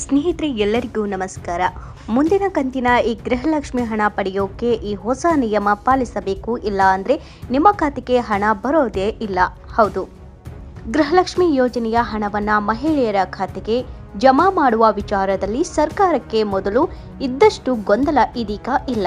ಸ್ನೇಹಿತರೆ, ಎಲ್ಲರಿಗೂ ನಮಸ್ಕಾರ. ಮುಂದಿನ ಕಂತಿನ ಈ ಗೃಹಲಕ್ಷ್ಮಿ ಹಣ ಪಡೆಯೋಕೆ ಈ ಹೊಸ ನಿಯಮ ಪಾಲಿಸಬೇಕು? ಇಲ್ಲ ಅಂದರೆ ನಿಮ್ಮ ಖಾತೆಗೆ ಹಣ ಬರೋದೇ ಇಲ್ಲ. ಹೌದು. ಗೃಹಲಕ್ಷ್ಮಿ ಯೋಜನೆಯ ಹಣವನ್ನು ಮಹಿಳೆಯರ ಖಾತೆಗೆ ಜಮಾ ಮಾಡುವ ವಿಚಾರದಲ್ಲಿ ಸರ್ಕಾರಕ್ಕೆ ಮೊದಲು ಇದ್ದಷ್ಟು ಗೊಂದಲ ಇದೀಗ ಇಲ್ಲ.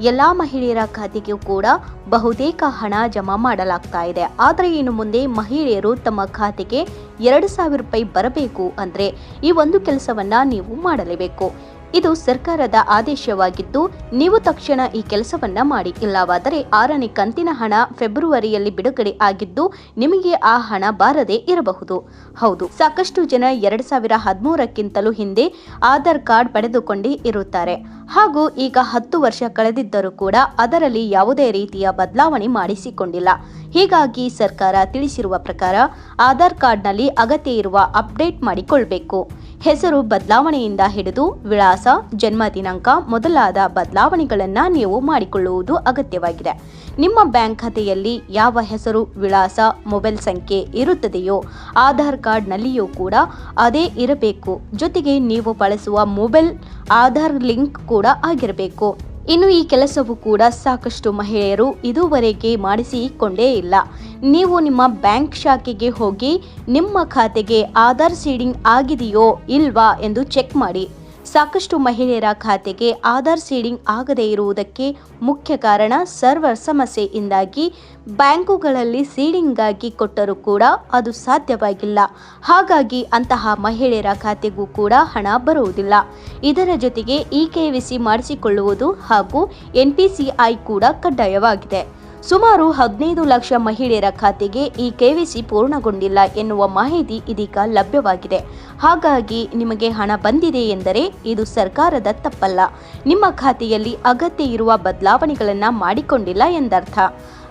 ಎಲ್ಲ ಮಹಿಳೆಯರ ಖಾತೆಗೂ ಕೂಡ ಬಹುತೇಕ ಹಣ ಜಮಾ ಮಾಡಲಾಗ್ತಾ ಇದೆ. ಆದರೆ ಇನ್ನು ಮುಂದೆ ಮಹಿಳೆಯರು ತಮ್ಮ ಖಾತೆಗೆ ಎರಡು ಸಾವಿರ ರೂಪಾಯಿ ಬರಬೇಕು ಅಂದರೆ ಈ ಒಂದು ಕೆಲಸವನ್ನ ನೀವು ಮಾಡಲೇಬೇಕು. ಇದು ಸರ್ಕಾರದ ಆದೇಶವಾಗಿದ್ದು, ನೀವು ತಕ್ಷಣ ಈ ಕೆಲಸವನ್ನ ಮಾಡಿ. ಇಲ್ಲವಾದರೆ ಆರನೇ ಕಂತಿನ ಹಣ ಫೆಬ್ರವರಿಯಲ್ಲಿ ಬಿಡುಗಡೆ ಆಗಿದ್ದು, ನಿಮಗೆ ಆ ಹಣ ಬಾರದೇ ಇರಬಹುದು. ಹೌದು, ಸಾಕಷ್ಟು ಜನ ಎರಡ್ ಸಾವಿರ ಹದಿಮೂರಕ್ಕಿಂತಲೂ ಹಿಂದೆ ಆಧಾರ್ ಕಾರ್ಡ್ ಪಡೆದುಕೊಂಡೇ ಇರುತ್ತಾರೆ. ಹಾಗೂ ಈಗ ಹತ್ತು ವರ್ಷ ಕಳೆದಿದ್ದರೂ ಕೂಡ ಅದರಲ್ಲಿ ಯಾವುದೇ ರೀತಿಯ ಬದಲಾವಣೆ ಮಾಡಿಸಿಕೊಂಡಿಲ್ಲ. ಹೀಗಾಗಿ ಸರ್ಕಾರ ತಿಳಿಸಿರುವ ಪ್ರಕಾರ ಆಧಾರ್ ಕಾರ್ಡ್ನಲ್ಲಿ ಅಗತ್ಯ ಇರುವ ಅಪ್ಡೇಟ್ ಮಾಡಿಕೊಳ್ಳಬೇಕು ಹೆಸರು ಬದಲಾವಣೆಯಿಂದ ಹಿಡಿದು ವಿಳಾಸ, ಜನ್ಮ ದಿನಾಂಕ ಮೊದಲಾದ ಬದಲಾವಣೆಗಳನ್ನು ನೀವು ಮಾಡಿಕೊಳ್ಳುವುದು ಅಗತ್ಯವಾಗಿದೆ. ನಿಮ್ಮ ಬ್ಯಾಂಕ್ ಖಾತೆಯಲ್ಲಿ ಯಾವ ಹೆಸರು, ವಿಳಾಸ, ಮೊಬೈಲ್ ಸಂಖ್ಯೆ ಇರುತ್ತದೆಯೋ ಆಧಾರ್ ಕಾರ್ಡ್ನಲ್ಲಿಯೂ ಕೂಡ ಅದೇ ಇರಬೇಕು. ಜೊತೆಗೆ ನೀವು ಬಳಸುವ ಮೊಬೈಲ್, ಆಧಾರ್ ಲಿಂಕ್ ಕೂಡ ಆಗಿರಬೇಕು. ಇನ್ನು ಈ ಕೆಲಸವು ಕೂಡ ಸಾಕಷ್ಟು ಮಹಿಳೆಯರು ಇದುವರೆಗೆ ಮಾಡಿಸಿಕೊಂಡೇ ಇಲ್ಲ. ನೀವು ನಿಮ್ಮ ಬ್ಯಾಂಕ್ ಶಾಖೆಗೆ ಹೋಗಿ ನಿಮ್ಮ ಖಾತೆಗೆ ಆಧಾರ್ ಸೀಡಿಂಗ್ ಆಗಿದೆಯೋ ಇಲ್ವಾ ಎಂದು ಚೆಕ್ ಮಾಡಿ. ಸಾಕಷ್ಟು ಮಹಿಳೆಯರ ಖಾತೆಗೆ ಆಧಾರ್ ಸೀಡಿಂಗ್ ಆಗದೇ ಇರುವುದಕ್ಕೆ ಮುಖ್ಯ ಕಾರಣ ಸರ್ವರ್ ಸಮಸ್ಯೆಯಿಂದಾಗಿ ಬ್ಯಾಂಕುಗಳಲ್ಲಿ ಸೀಡಿಂಗ್ಗಾಗಿ ಕೊಟ್ಟರೂ ಕೂಡ ಅದು ಸಾಧ್ಯವಾಗಿಲ್ಲ. ಹಾಗಾಗಿ ಅಂತಹ ಮಹಿಳೆಯರ ಖಾತೆಗೂ ಕೂಡ ಹಣ ಬರುವುದಿಲ್ಲ. ಇದರ ಜೊತೆಗೆ ಇ ಸಿ ಮಾಡಿಸಿಕೊಳ್ಳುವುದು ಹಾಗೂ ಎನ್ ಪಿ ಸಿ ಐ ಕೂಡ ಕಡ್ಡಾಯವಾಗಿದೆ. ಸುಮಾರು ಹದಿನೈದು ಲಕ್ಷ ಮಹಿಳೆಯರ ಖಾತೆಗೆ ಈ ಕೆವಿಸಿ ಪೂರ್ಣಗೊಂಡಿಲ್ಲ ಎನ್ನುವ ಮಾಹಿತಿ ಇದೀಗ ಲಭ್ಯವಾಗಿದೆ. ಹಾಗಾಗಿ ನಿಮಗೆ ಹಣ ಬಂದಿದೆ ಎಂದರೆ ಇದು ಸರ್ಕಾರದ ತಪ್ಪಲ್ಲ. ನಿಮ್ಮ ಖಾತೆಯಲ್ಲಿ ಅಗತ್ಯ ಇರುವ ಬದಲಾವಣೆಗಳನ್ನು ಮಾಡಿಕೊಂಡಿಲ್ಲ ಎಂದರ್ಥ.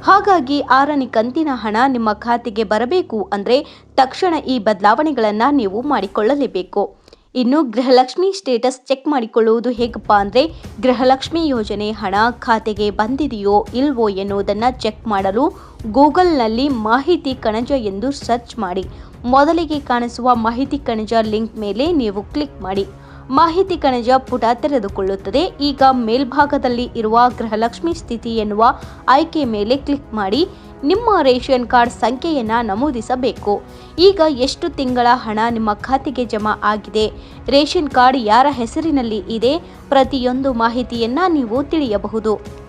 ಹಾಗಾಗಿ ಆರನೇ ಕಂತಿನ ಹಣ ನಿಮ್ಮ ಖಾತೆಗೆ ಬರಬೇಕು ಅಂದರೆ ತಕ್ಷಣ ಈ ಬದಲಾವಣೆಗಳನ್ನು ನೀವು ಮಾಡಿಕೊಳ್ಳಲೇಬೇಕು. ಇನ್ನು ಗೃಹಲಕ್ಷ್ಮಿ ಸ್ಟೇಟಸ್ ಚೆಕ್ ಮಾಡಿಕೊಳ್ಳುವುದು ಹೇಗಪ್ಪ ಅಂದರೆ ಗೃಹಲಕ್ಷ್ಮಿ ಯೋಜನೆ ಹಣ ಖಾತೆಗೆ ಬಂದಿದೆಯೋ ಇಲ್ವೋ ಎನ್ನುವುದನ್ನು ಚೆಕ್ ಮಾಡಲು ಗೂಗಲ್ನಲ್ಲಿ ಮಾಹಿತಿ ಕಣಜ ಎಂದು ಸರ್ಚ್ ಮಾಡಿ. ಮೊದಲಿಗೆ ಕಾಣಿಸುವ ಮಾಹಿತಿ ಕಣಜ ಲಿಂಕ್ ಮೇಲೆ ನೀವು ಕ್ಲಿಕ್ ಮಾಡಿ. ಮಾಹಿತಿ ಕಣಜ ಪುಟ ತೆರೆದುಕೊಳ್ಳುತ್ತದೆ. ಈಗ ಮೇಲ್ಭಾಗದಲ್ಲಿ ಇರುವ ಗೃಹಲಕ್ಷ್ಮಿ ಸ್ಥಿತಿ ಎನ್ನುವ ಆಯ್ಕೆ ಮೇಲೆ ಕ್ಲಿಕ್ ಮಾಡಿ. ನಿಮ್ಮ ರೇಷನ್ ಕಾರ್ಡ್ ಸಂಖ್ಯೆಯನ್ನು ನಮೂದಿಸಬೇಕು. ಈಗ ಎಷ್ಟು ತಿಂಗಳ ಹಣ ನಿಮ್ಮ ಖಾತೆಗೆ ಜಮಾ ಆಗಿದೆ? ರೇಷನ್ ಕಾರ್ಡ್ ಯಾರ ಹೆಸರಿನಲ್ಲಿ ಇದೆ? ಪ್ರತಿಯೊಂದು ಮಾಹಿತಿಯನ್ನು ನೀವು ತಿಳಿಯಬಹುದು.